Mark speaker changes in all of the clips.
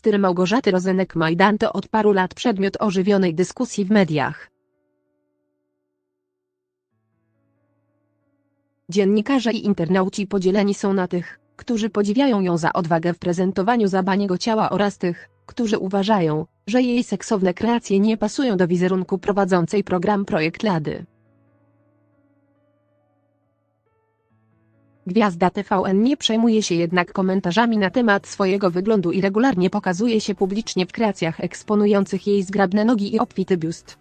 Speaker 1: styl Małgorzaty Rozenek-Majdan to od paru lat przedmiot ożywionej dyskusji w mediach. Dziennikarze i internauci podzieleni są na tych, którzy podziwiają ją za odwagę w prezentowaniu zabaniego ciała oraz tych, którzy uważają, że jej seksowne kreacje nie pasują do wizerunku prowadzącej program Projekt Lady. Gwiazda TVN nie przejmuje się jednak komentarzami na temat swojego wyglądu i regularnie pokazuje się publicznie w kreacjach eksponujących jej zgrabne nogi i obfity biust.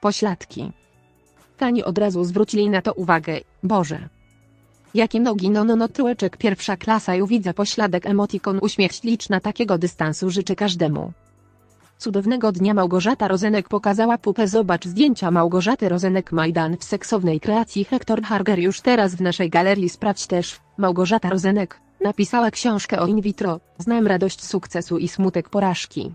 Speaker 1: Pośladki. Tani od razu zwrócili na to uwagę, Boże. Jakie nogi? No no no pierwsza klasa. I widzę pośladek emotikon. Uśmiech śliczna. Takiego dystansu życzę każdemu. Cudownego dnia Małgorzata Rozenek pokazała pupę. Zobacz zdjęcia Małgorzaty Rozenek-Majdan w seksownej kreacji. Hector Harger już teraz w naszej galerii. Sprawdź też, Małgorzata Rozenek, napisała książkę o in vitro, znam radość sukcesu i smutek porażki.